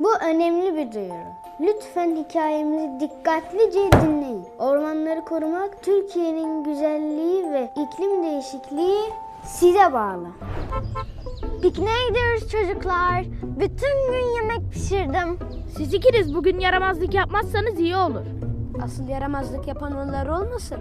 Bu önemli bir duyuru. Lütfen hikayemizi dikkatlice dinleyin. Ormanları korumak Türkiye'nin güzelliği ve iklim değişikliği size bağlı. Pikniğe gidiyoruz çocuklar. Bütün gün yemek pişirdim. Siz ikiniz bugün yaramazlık yapmazsanız iyi olur. Asıl yaramazlık yapan onlar olmasın?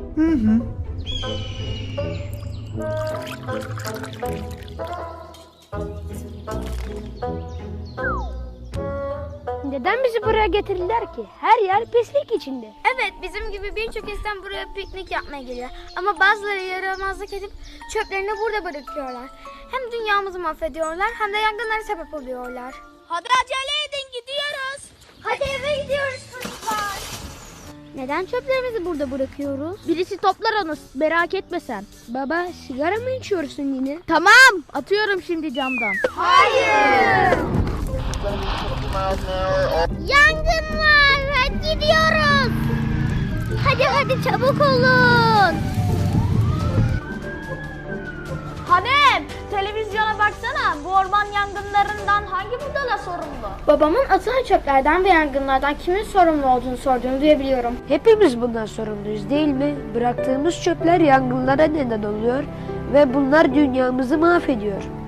Neden bizi buraya getirdiler ki? Her yer pislik içinde. Evet bizim gibi birçok insan buraya piknik yapmaya geliyor. Ama bazıları yaramazlık edip çöplerini burada bırakıyorlar. Hem dünyamızı mahvediyorlar hem de yangınlara sebep oluyorlar. Hadi acele edin gidiyoruz. Hadi eve gidiyoruz çocuklar. Neden çöplerimizi burada bırakıyoruz? Birisi toplar onu merak etme sen. Baba sigara mı içiyorsun yine? Tamam atıyorum şimdi camdan. Yangın var. Hadi gidiyoruz. Hadi hadi çabuk olun. Hanem televizyona baksana bu orman yangınlarından hangi budala sorumlu? Babamın atılan çöplerden ve yangınlardan kimin sorumlu olduğunu sorduğunu duyabiliyorum. Hepimiz bundan sorumluyuz değil mi? Bıraktığımız çöpler yangınlara neden oluyor ve bunlar dünyamızı mahvediyor.